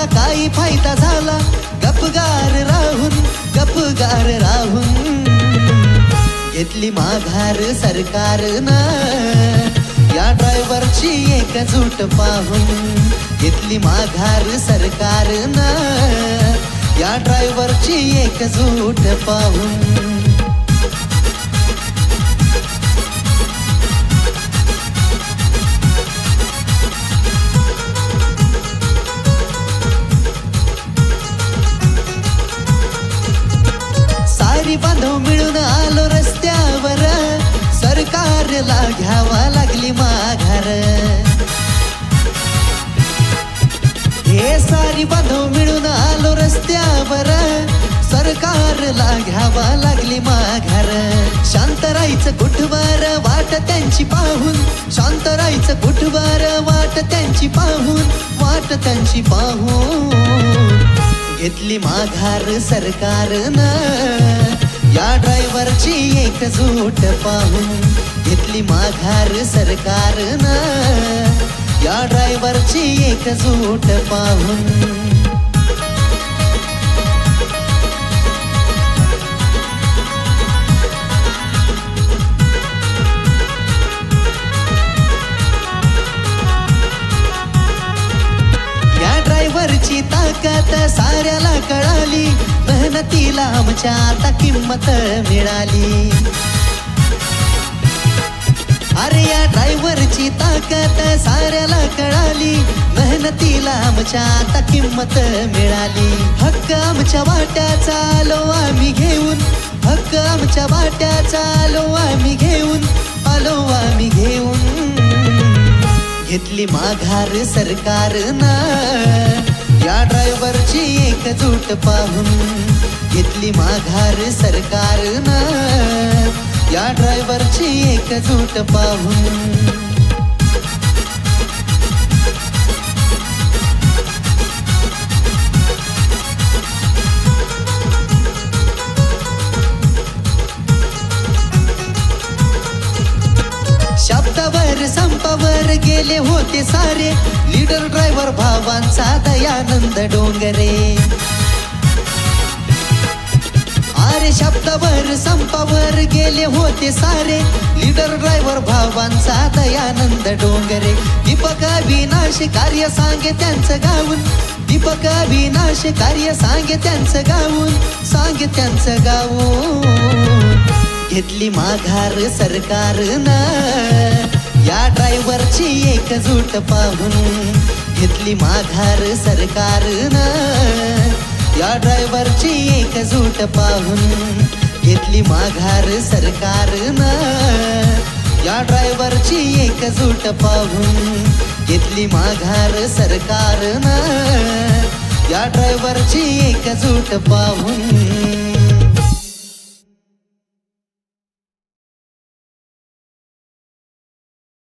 फायदा काही फायदा झाला. गपगार राहून गपगार राहून. घेतली माघार सरकारनं. या ड्रायव्हरची एकजूट पाहून घेतली माघार सरकारनं. या ड्रायव्हरची एकजूट पाहून सरकारला घ्यावा लागली माघार. हे सारी बांधव मिळून आलो रस्त्यावर. सरकारला घ्यावा लागली माघार. शांत राहायचं कुठवर वाट त्यांची पाहून. शांत राहायचं कुठवर वाट त्यांची पाहून. वाट त्यांची पाहून. घेतली माघार सरकारनं. या ड्रायव्हरची एकजूट पाहून घेतली माघार सरकारनं. या ड्रायव्हरची एकजूट पाहून ड्रायव्हरची साऱ्याला कळाली. मेहनतीला आमच्या आता किंमत मिळाली. अरे या ड्रायव्हरची ताकद साऱ्याला कळाली. मेहनतीला आमच्या आता किंमत मिळाली. हक्क आमच्या वाट्याचा आलो आम्ही घेऊन. हक्क आमच्या वाट्याचा आलो आम्ही घेऊन. आलो आम्ही घेऊन. घेतली माघार सरकारनं. या ड्रायव्हरची एकजूट पाहून घेतली माघार सरकारनं. या ड्रायव्हरची एकजूट पाहून शब्दावर संपावर गेले होते सारे. लीडर ड्रायव्हर भावांचा दयानंद डोंगरे. अरे शब्दावर संपावर गेले होते सारे. लीडर ड्रायव्हर भावांचा दयानंद डोंगरे. दीपक अविनाश कार्य सांगे त्यांचं गाऊन. दीपक अविनाश कार्य सांगे त्यांचं गाऊन. सांगे त्यांचं गाऊन. घेतली माघार सरकारनं. या ड्रायव्हरची एकजूट पाहून घेतली माघार सरकारनं. या ड्रायव्हरची एकजूट पाहून घेतली माघार सरकारनं. या ड्रायव्हरची एकजूट पाहून घेतली माघार सरकारनं. या ड्रायव्हरची एकजूट पाहून